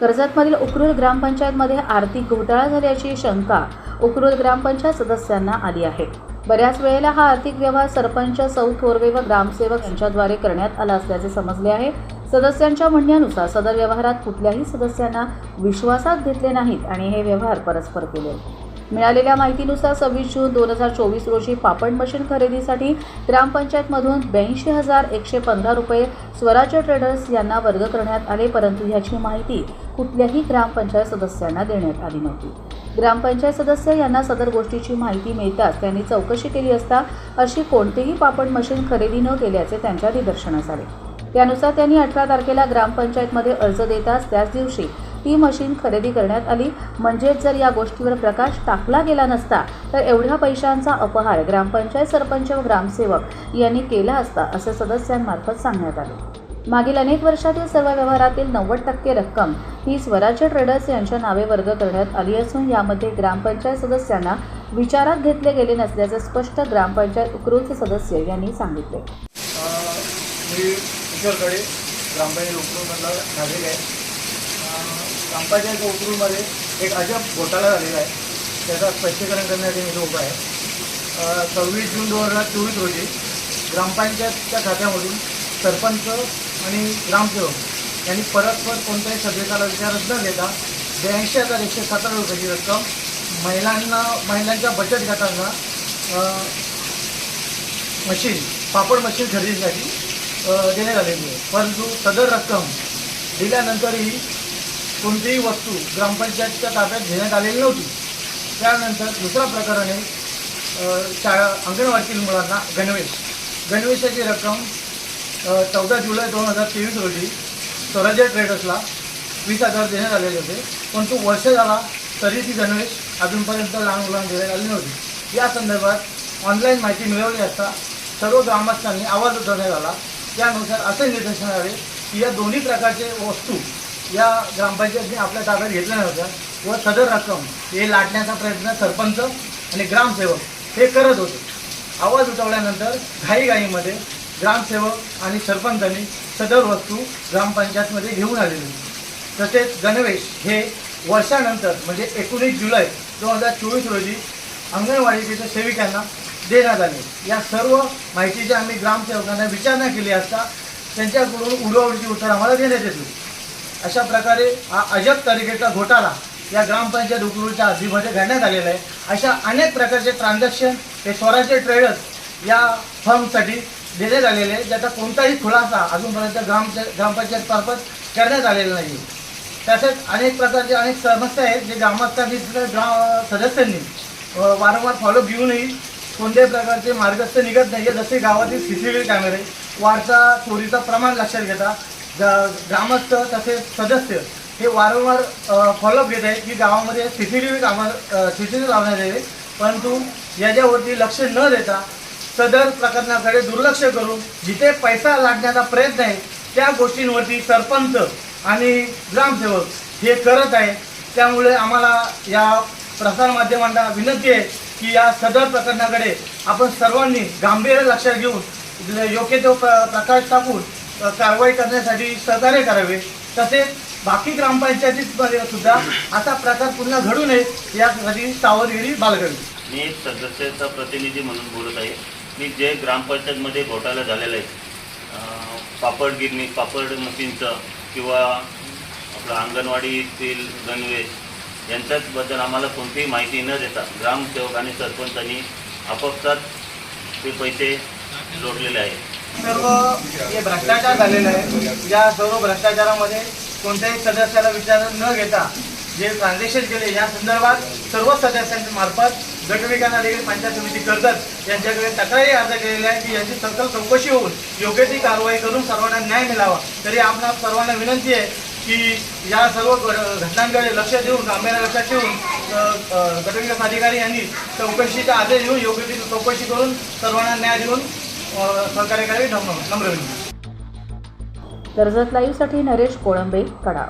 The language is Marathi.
कर्जतमधील उकरूल ग्रामपंचायतमध्ये आर्थिक घोटाळा झाल्याची शंका उकरूल ग्रामपंचायत सदस्यांना आली आहे. बऱ्याच वेळेला हा आर्थिक व्यवहार सरपंच सौ थोरवे व ग्रामसेवक यांच्याद्वारे करण्यात आला असल्याचे समजले आहे. सदस्यांच्या म्हणण्यानुसार सदर व्यवहारात कुठल्याही सदस्यांना विश्वासात घेतले नाहीत आणि हे व्यवहार परस्पर केले. मिळालेल्या माहितीनुसार सव्वीस जून दोन हजार चोवीस रोजी पापड मशीन खरेदीसाठी ग्रामपंचायतमधून ब्याऐंशी हजार एकशे पंधरा रुपये स्वराज्य ट्रेडर्स यांना वर्ग करण्यात आले परंतु ह्याची माहिती कुठल्याही ग्रामपंचायत सदस्यांना देण्यात आली नव्हती. ग्रामपंचायत सदस्य यांना सदर गोष्टीची माहिती मिळताच त्यांनी चौकशी केली असता अशी कोणतीही पापड मशीन खरेदी न केल्याचे त्यांच्या निदर्शनास आले. त्यानुसार त्यांनी अठरा तारखेला ग्रामपंचायतमध्ये अर्ज देताच त्याच दिवशी ती मशीन खरेदी करण्यात आली. म्हणजेच जर या गोष्टीवर प्रकाश टाकला गेला नसता तर एवढ्या पैशांचा अपहार ग्रामपंचायत सरपंच व ग्रामसेवक यांनी केला असता असं सदस्यांमार्फत सांगण्यात आले. मागील अनेक वर्षातील सर्व व्यवहारातील नव्वद टक्के रक्कम ही स्वराज्य ट्रेडर्स यांच्या नावे वर्ग करण्यात आली असून यामध्ये ग्रामपंचायत सदस्यांना विचारात घेतले गेले नसल्याचे स्पष्ट ग्रामपंचायत उकरूचे सदस्य यांनी सांगितले. मी किशोरकडे ग्रामपंचायत उकरूमधला नागरिक आहे. अं, ग्रामपंचायत एक अजब घोटाळा झालेला आहे. त्याचा स्पष्टीकरण करण्यासाठी मी उभा आहे. सव्वीस जून दोन हजार चोवीस रोजी ग्रामपंचायतच्या खात्यामधून सरपंच आणि ग्रामसेवक यांनी परस्पर कोणत्याही सभ्यताला विचारत न घेता ब्याऐंशी हजार एकशे सतरा रुपयाची रक्कम महिलांना महिलांच्या बचत गटांना मशीन पापड मशीन खरेदीसाठी देण्यात आलेली आहे. परंतु सदर रक्कम दिल्यानंतरही कोणतीही वस्तू ग्रामपंचायतच्या ताब्यात घेण्यात आलेली नव्हती. त्यानंतर दुसऱ्या प्रकाराने आहे शाळा अंगणवाडीतील मुलांना गणवेश. गणवेशाची रक्कम चौदा जुलै दोन हजार तेवीस रोजी स्वराज्य ट्रेडर्सला वीस हजार देण्यात आलेले होते. परंतु वर्ष झाला तरी ती गणवेश अजूनपर्यंत लहान मुलांना देण्यात आली नव्हती. या संदर्भात ऑनलाईन माहिती मिळवली असता सर्व ग्रामस्थांनी आवाज उठवण्यात आला. त्यानुसार असे निर्देशन आले की या दोन्ही प्रकारचे वस्तू या ग्रामपंचायतीने आपल्या ताब्यात घेतलं नव्हत्या. व सदर रक्कम हे लाटण्याचा प्रयत्न सरपंच आणि ग्रामसेवक हे करत होते. आवाज उठवल्यानंतर घाईघाईमध्ये ग्रामसेवक आणि सरपंचांनी सदर वस्तू ग्रामपंचायतमध्ये घेऊन आलेली. होती. तसेच गणवेश हे वर्षानंतर म्हणजे एकोणीस जुलै दोन हजार चोवीस रोजी अंगणवाडी तिथे सेविकांना देण्यात आले. या सर्व माहितीची आम्ही ग्रामसेवकांना विचारणा केली असता त्यांच्याकडून उडवाउडीची उत्तर आम्हाला देण्यात येतो अशा प्रकारे हा अजब तरीकेचा घोटाळा या ग्रामपंचायत उकरूच्या हद्दीमध्ये घडण्यात आलेला आहे. अशा अनेक प्रकारचे ट्रान्झॅक्शन हे स्वराज्य ट्रेडर्स या फर्मसाठी दिले झालेले आहे ज्याचा कोणताही खुलासा अजूनपर्यंत ग्राम ग्रामपंचायत मार्फत करण्यात आलेला नाही. तसेच अनेक प्रकारचे अनेक समस्या आहेत जे ग्रामस्थांनी ग्राम सदस्यांनी वारंवार फॉलो घेऊनही कोणत्याही प्रकारचे मार्गस्थ निघत नाही आहे जसे गावातील सी सी टी व्ही कॅमेरे वाढता चोरीचा प्रमाण लक्षात घेता ग्रामस्थ तसेच सदस्य हे वारंवार फॉलोअप घेत आहेत की गावामध्ये सी सी टी व्ही कामा सी सी टी लावण्यात यावे. परंतु याच्यावरती लक्ष न देता सदर प्रकरणाकडे दुर्लक्ष करून जिथे पैसा लागण्याचा प्रयत्न आहे त्या गोष्टींवरती सरपंच आणि ग्रामसेवक हे करत आहे त्यामुळे आम्हाला या प्रसारमाध्यमांना विनंती आहे की या सदर प्रकरणाकडे आपण सर्वांनी गांभीर्य लक्षात घेऊन योग्य तो प्र- प्रकाश टाकून कारवाई करण्यासाठी सहकार्य करावे. तसेच बाकी ग्रामपंचायतीमध्ये सुद्धा असा प्रकार पुन्हा घडू नये यासाठी सावधगिरी बाळगावी. मी एक सदस्याचा प्रतिनिधी म्हणून बोलत आहे. मी जे ग्रामपंचायतमध्ये घोटाळा झालेला आहे पापड गिरणी पापड मशीनचं किंवा आपलं अंगणवाडीतील गणवेश यांच्याचबद्दल आम्हाला कोणतीही माहिती न देता ग्रामसेवक आणि सरपंचांनी आपापसात ते पैसे जोडलेले आहेत. सर्व हे भ्रष्टाचार झालेला आहे. या सर्व भ्रष्टाचारामध्ये कोणत्याही सदस्याला विचार न घेता जे ट्रान्झॅक्शन केले या संदर्भात सर्व सदस्यांच्या मार्फत गटविकास अधिकारी पंचायत समिती कर्जत यांच्याकडे तक्रारी अर्ज केलेल्या आहे की यांची सकल चौकशी होऊन योग्य ती कारवाई करून सर्वांना न्याय मिळावा. तरी आपणा सर्वांना विनंती आहे की या सर्व घटनांकडे लक्ष देऊन गांभीर्य लक्षात ठेवून गटविकास अधिकारी यांनी चौकशीचा आदेश देऊन योग्य ती चौकशी करून सर्वांना न्याय देऊन सहकार्य करावे नम्र विनंती कर्जत लाईव्हसाठी नरेश कोळंबे कडा